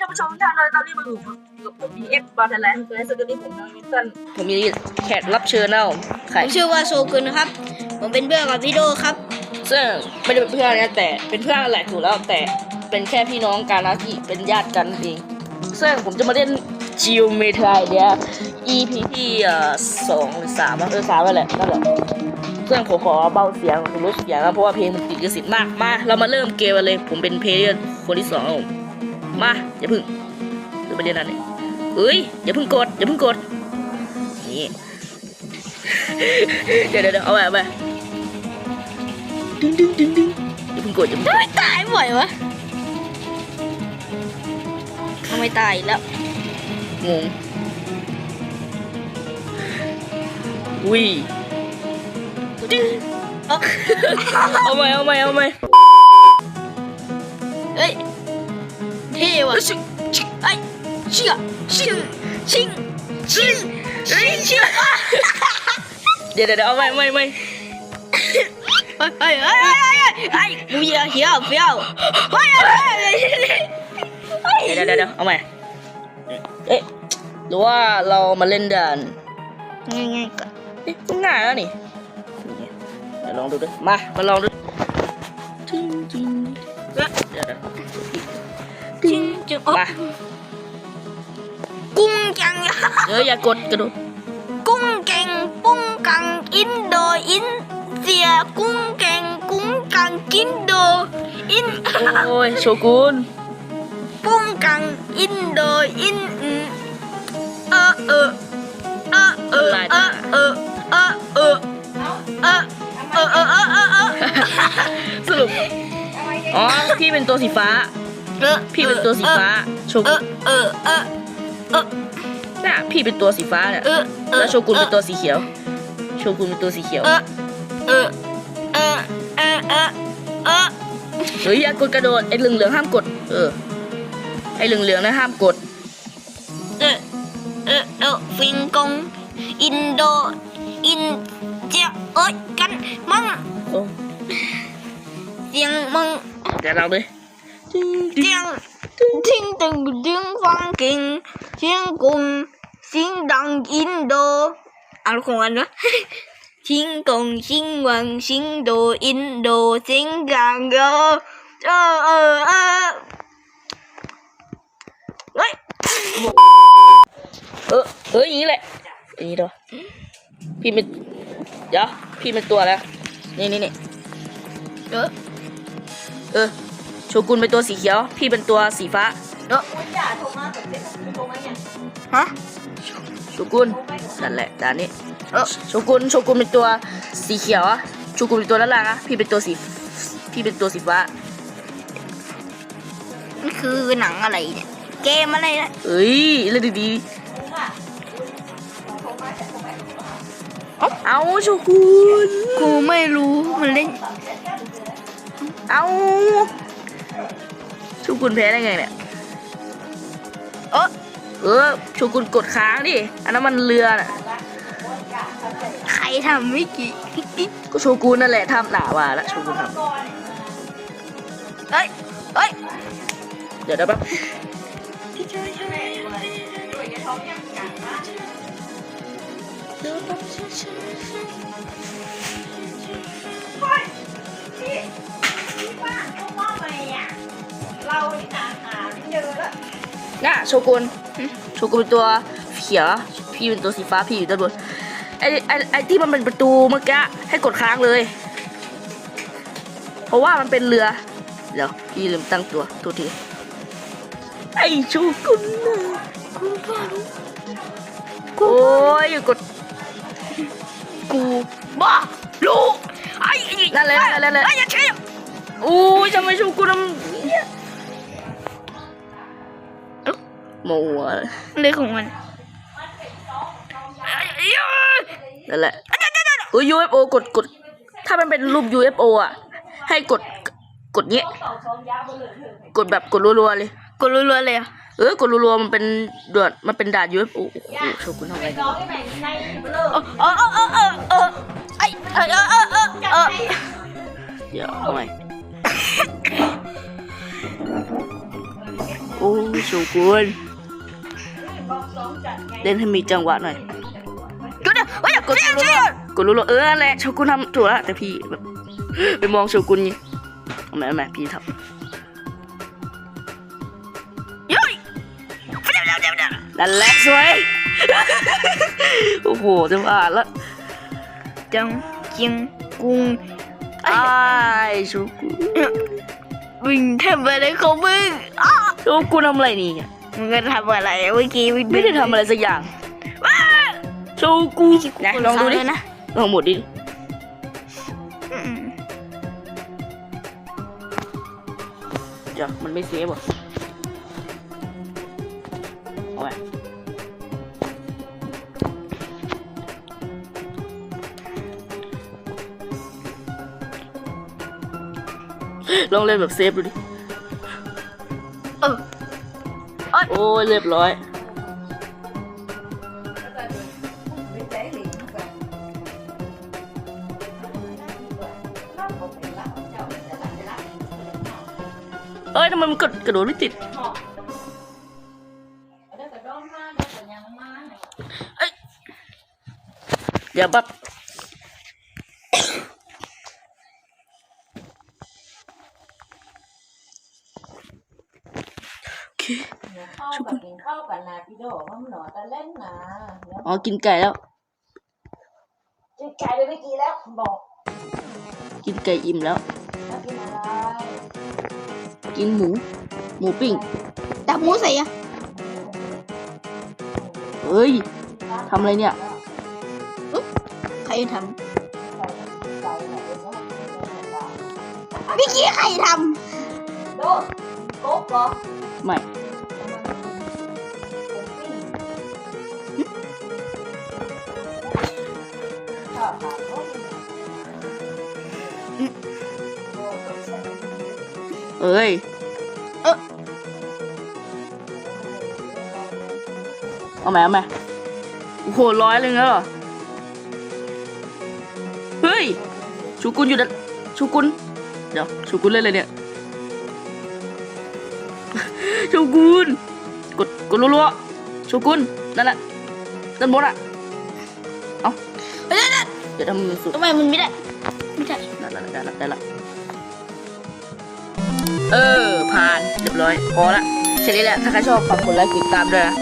ท่านผู้ชมทุกท่านเลยตอนนี้มาอยู่กับผมดีเอฟบาร์เทแลนด์และสกุลนี้ผมน้องวินตันผมมีแขกรับเชิญนะผมใครผมชื่อว่าโซกุนนะครับ ผมเป็นเพื่อนกับพี่โดครับ ซึ่งไม่ได้เป็นเพื่อนนะแต่เป็นเพื่อนกันแหละถูกแล้วแต่เป็นแค่พี่น้องกันนะที่เป็นญาติกันเองซึ่งผมจะมาเล่นจิวเมทายเดีย EP ที่เอ่อสองหรือสามอะเออสามนั่นแหละนั่นแหละซึ่งผมขอเบาเสียงผมลดเสียงนะเพราะว่าเพลงมันติดกระสิทธิ์มากมาเรามาเริ่มเกมกันเลย ผมเป็นเพลเยอร์คนที่สองครับผม มาอย่าเพึ่งเดี๋ยวไปเรียนนั่นเลยเฮ้ยอย่าเพึ่งกดอย่าเพึ่งกดนี่เดี๋ยวเดี๋ยวเดี๋ยวเอาไปเอาไปดึงดึงดึงดึงอย่าเพึ่งกดอย่าเพึ่งกดไม่ตายบ่อยวะทำไมตายอีกแล้วงงอุ้ยเอ้าเอาไหมเอาไหมเอาไหม 我是哎，是啊，是是是是啊！Để để để ông ơi ông ơi ông ơi Ôi ôi ôi ôi ôi Vụ gì đâu chị không phải không Ôi ôi ôi Để để để ông ơi Ê Lúa lâu mà lên đền Ngay ngay Ê cũng ngài đó nè Để lon được đấy Mà mà lon được มเอ๊ะหรือว่าเรามาเล่นด่านง่ายๆก่อนเอ๊ะมันง่ายแล้วนี่เดี๋ยวลองดูด้วยมามาลองดูจริงจริงเดี๋ยวเดี๋ยวชิงชิงโอ้มากุ้งจังเอออย่ากดกระโดดกุ้งเก่งปุ้งกังอินโดอินเซียกุ้งเก่งกุ้งกังกินโดอินโอ้ยโชกุนปุ้งกังอินโดอินอืมเออเออเออเออเออเออเออเออเออเออเออเออเออเออสรุปอ๋อพี่เป็นตัวสีฟ้า เออพี่เป็นตัวสีฟ้าโชเอกุอนเออเออเออน่ะพี่เป็นตัวสีฟ้าเนี่ยเออแล้วโชกุนเป็นตัวสีเขียว โชกุนเป็นตัวสีเขียว เออเออเออเออเออเออเฮ้ยอย่ากดกระโดดไอ้เหลืองๆห้ามกด เออไอ้เหลืองๆนะห้ามกด เออเออเออฟิงกงอินโดอินเจียเอ้ยกันมังโอ้เสียงมังเดี๋ยวเราเลย เสียงทิ้งตึงดึงฟังกิ่งเสียงกุมเสียงดังอินโดเอาของอันวะทิ้งกงเสียงวังเสียงโดอินโดเสียงดังเออเออเออเออเฮ้ยเออเอออย่างนี้แหละอย่างนี้เด้อพี่เป็นเดี๋ยวพี่เป็นตัวแล้วนี่นี่นี่เออเออ โชกุนเป็นตัวสีเขียว พี่เป็นตัวสีฟ้าเออฮะโชกุนนั่นแหละด่านนี้เออโชกุนโชกุนเป็นตัวสีเขียวอะโชกุนเป็นตัวด้านล่างอะพี่เป็นตัวสีพี่เป็นตัวสีฟ้านี่คือหนังอะไรเนี่ยเกมอะไรเนี่ยเอ้ยเล่นดีๆเอาเอาโชกุนกูไม่รู้มันเล่นเอาโชกุนแพ้ได้ไงเนี่ย เออเออโชกุนกดค้างดิ อันนั้นมันเรือน่ะ ใครทำไม่กี่ก็โชกุนนั่นแหละทำหนาว่าแล้วโชกุนทเอ้ยเอ้ยำเดี๋ยวเดี๋ยวแป๊บ น่ะโชกุนโชกุนเป็นตัวเขียวพี่เป็นตัวสีฟ้าพี่อยู่ด้านบนไอไอไอที่มันเป็นประตูเมื่อกี้ให้กดค้างเลย เพราะว่ามันเป็นเรือเดี๋ยวพี่ลืมตั้งตัวตัวทีไอชูกุนน่ะโอ้ยอย่ากดกูบ้ารู้ไอ้นั่นแหละนั่นแหละนั่นแหละไอ้อย่าเชี่ยโอ้ยทำไมชูกุน โมวะเรื่องของมันนั่นแหละโอ้ย UFO กดกด ถ้ามันเป็นรูป UFO อะ ให้กดกดเนี้ย กดแบบกดรัวๆเลยกูรู้ๆเลยอะเออกดรัวๆมันเป็นเดือดมันเป็นด่าน UFO โอ้โหโชกุนทำอะไรเนี่ยเออเออเออเออเออไอ้เออเออเออเออเออเดี๋ยวเอาใหม่โอ้โชกุน เล่นให้มีจังหวะหน่อยก็เดี๋ยวเฮ้ยกดรัวๆกดรัวๆเออนั่นแหละโชกุนทำถูกแล้วแต่พี่แบบไปมองโชกุนนี่เอาไหมเอาไหมพี่ทำยุ้ยนั่นแหละสวยโอ้โหจะผ่านแล้วจังเจียงกุงไอ้ายโชกุนมึงทำอะไรของมึงอ้าโชกุนทำอะไรนี่เนี่ย มึงก็ทำอะไรเมื่อกี้มึงไม่ได้ทำอะไรสักอย่างว้าโชกุนนะลองดูดิเลยนะลองหมดดิอืมเดี๋ยวมันไม่เซฟเหรอเอาไงลองเล่นแบบเซฟดูดิ โอ้ยเรียบร้อย เอ้ยทำไมมันกระกระโดดไม่ติด เอ้ยเดี๋ยวแบบ ข้ากับกินข้าวกันนะพี่โดมันหนอแต่เล่นนะเดี๋ยวอ๋อกินไก่แล้ว กินไก่ไปไม่กี่แล้วบอก กินไก่อิ่มแล้วแล้ว กินอะไร กินหมู หมูปิ้งตับหมูใส่อะเฮ้ยทำอะไรเนี่ยใครทไก่เนี่ยเดี๋ยวจะให้กินเลยนะำเมื่อกี้ใครทโดนโก๊กเหรอไม่ ชอบทานโก๊กเอ้ยเอาไหมเอาไหมโอ้โหร้อยเลยเหรอ เฮ้ย ชูกุนอยู่ดันชูกุนเดี๋ยว ชูกุนเล่นอะไรเนี่ย ชูกุนกดกดรัวๆชูกุนนั่นแหละด้านบนอะ ดี๋ยวทำมือสุดทำไมมันไม่ได้ ไม่ได้ได้ละได้ละได้ละเออผ่านเรียบร้อยพอละแค่นี้แหละถ้าใครชอบฝากกดไลค์กดติดตามด้วยนะ